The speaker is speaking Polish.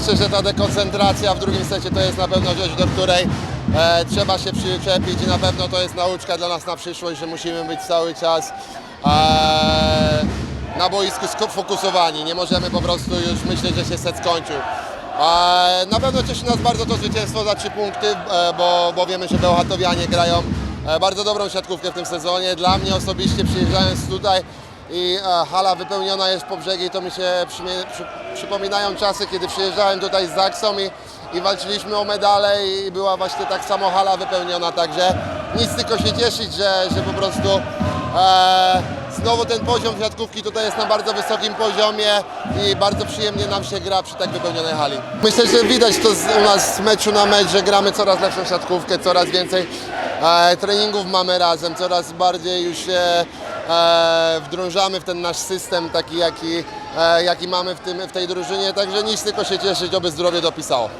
myślę, że ta dekoncentracja w drugim secie to jest na pewno rzecz, do której e, trzeba się przyczepić i na pewno to jest nauczka dla nas na przyszłość, że musimy być cały czas e, na boisku sfokusowani. Nie możemy po prostu już myśleć, że się set skończył. E, Na pewno cieszy nas bardzo to zwycięstwo za trzy punkty, e, bo, bo wiemy, że Bełchatowianie grają e, bardzo dobrą siatkówkę w tym sezonie. Dla mnie osobiście przyjeżdżając tutaj i hala wypełniona jest po brzegi, to mi się przypominają czasy, kiedy przyjeżdżałem tutaj z Zaksą i, i walczyliśmy o medale i była właśnie tak samo hala wypełniona, także nic tylko się cieszyć, że, że po prostu e, znowu ten poziom siatkówki tutaj jest na bardzo wysokim poziomie i bardzo przyjemnie nam się gra przy tak wypełnionej hali. Myślę, że widać to z, u nas z meczu na mecz, że gramy coraz lepszą siatkówkę, coraz więcej e, treningów mamy razem, coraz bardziej już się e, wdrążamy w ten nasz system taki, jaki, e, jaki mamy w, tym, w tej drużynie, także nic tylko się cieszyć, oby zdrowie dopisało.